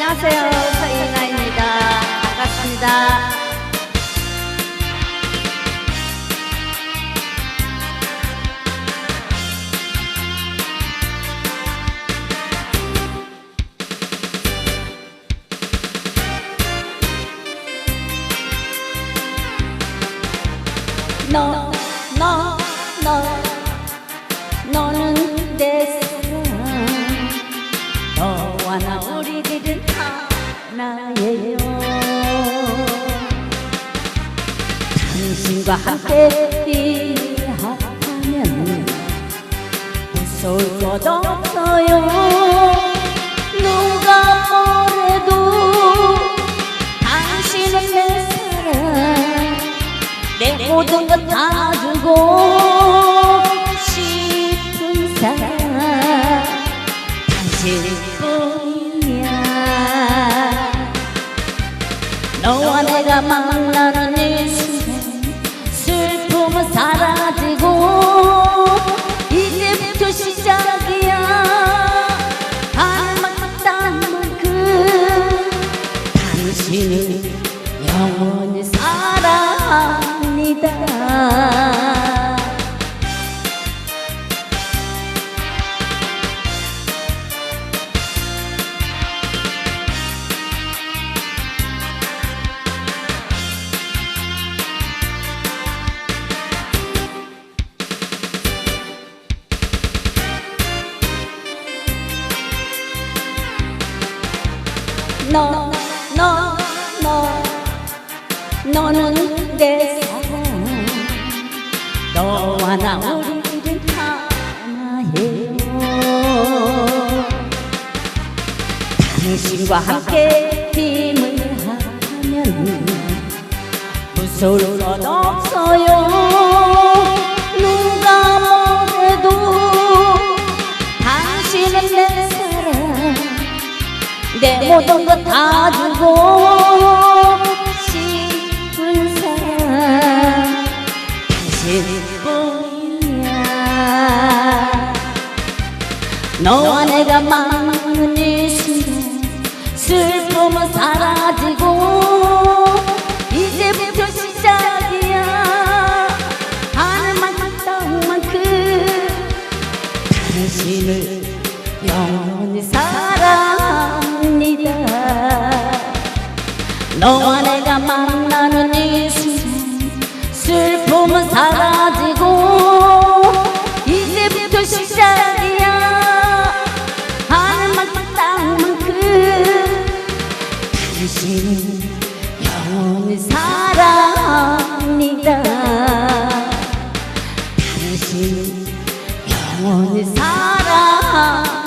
안녕하세요. 서이나입니다. 반갑습니다. 너, 너, 너, 당신과 함께 하면 무서울 것 없어요. 누가 뭐래도 당신은 내 사랑. 내 모든 것 다 주고 싶은 사람 당신뿐이야 너와 내가 만나는 슬픔은 사라지고 이제부터 시작이야 할만한 만큼 당신은 영원히 사랑합니다. 너, 너, 너, 너는 내 사랑. 너와 나 우리들은 하나예요. 당신과 함께 힘을 합하면 무서울 것 없어요. 내 모든 것 다 주고 싶은 사람 당신 뿐이야 너와 내가 만나는 이 순간 슬픔은 사라지고 이제부터 시작이야. 하늘만큼 땅만큼 당신을 영원히 사랑 합니다 너와 내가 만나는 이 순간 슬픔은 사라지고 이제부터 시작이야. 하늘만큼 땅만큼 당신은 영원히 사랑합니다. 당신은 영원히 사랑합니다